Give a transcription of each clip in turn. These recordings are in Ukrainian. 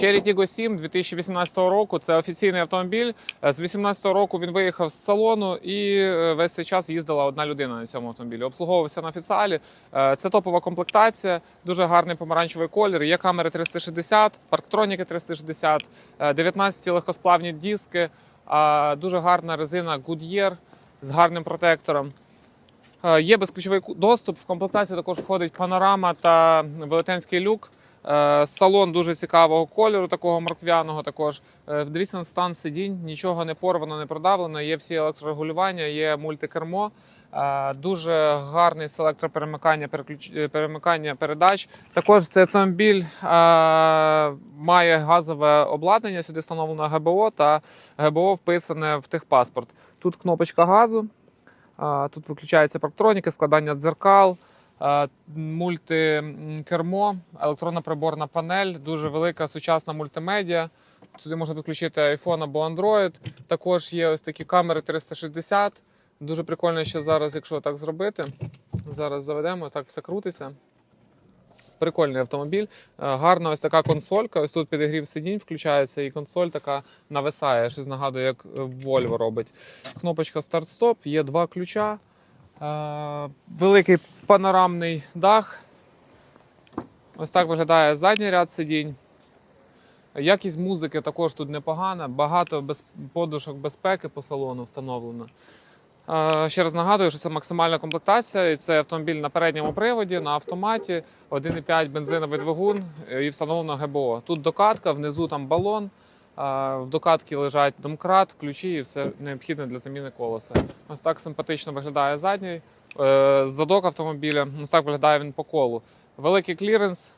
Cherry Tiggo 7 2018 року. Це офіційний автомобіль. Е, З 2018 року він виїхав з салону і е, весь цей час їздила одна людина на цьому автомобілі. Обслуговувався на офіціалі. Е, Це топова комплектація, дуже гарний помаранчевий колір. Є камери 360, парктроніки 360, е, 19 легкосплавні диски, е, дуже гарна резина Goodyear з гарним протектором. Е, Є безключовий доступ. В комплектацію також входить панорама та велетенський люк. Е, Салон дуже цікавого кольору, такого морквяного. Також Е, дивіться на стан сидінь, нічого не порвано, не продавлено. Є всі електрорегулювання, є мультикермо. Е, Дуже гарний селектор перемикання, перемикання передач. Також цей автомобіль має газове обладнання. Сюди встановлено ГБО та ГБО вписане в техпаспорт. Тут кнопочка газу. Тут виключається парктроніки, складання дзеркал, мультикермо, електронна приборна панель, дуже велика сучасна мультимедіа. Сюди можна підключити iPhone або Android. Також є ось такі камери 360. Дуже прикольно, що зараз, якщо так зробити. Зараз заведемо, так все крутиться. Прикольний автомобіль. Гарна ось така консолька. Ось тут підігрів сидінь включається, і консоль така нависає. Щось нагадує, як Volvo робить. Кнопочка старт-стоп, є два ключа. Е, Великий панорамний дах. Ось так виглядає задній ряд сидінь. Якість музики також тут непогана, багато без... подушок безпеки по салону встановлено. Е, Ще раз нагадую, що це максимальна комплектація. і Це автомобіль на передньому приводі, на автоматі, 1,5 бензиновий двигун е, і встановлено ГБО. Тут докатка, внизу там балон. В докатці лежать домкрат, ключі і все необхідне для заміни колеса. Ось так симпатично виглядає задній. Е, Задок автомобіля. Ось так виглядає він по колу. Великий кліренс.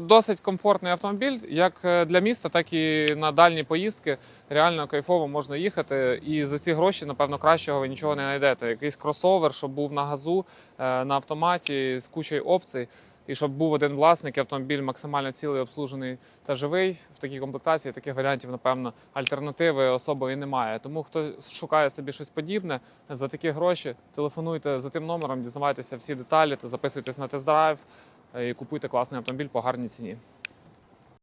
Досить комфортний автомобіль, як е, для міста, так і на дальні поїздки. Реально кайфово можна їхати. І за ці гроші, напевно, кращого ви нічого не знайдете. Якийсь кросовер, щоб був на газу, е, на автоматі з кучою опцій. І щоб був один власник, і автомобіль максимально цілий, обслужений та живий в такій комплектації, таких варіантів, напевно, альтернативи особої немає. Тому хто шукає собі щось подібне за такі гроші, телефонуйте за тим номером, дізнавайтеся всі деталі та записуйтесь на тест-драйв е, і купуйте класний автомобіль по гарній ціні.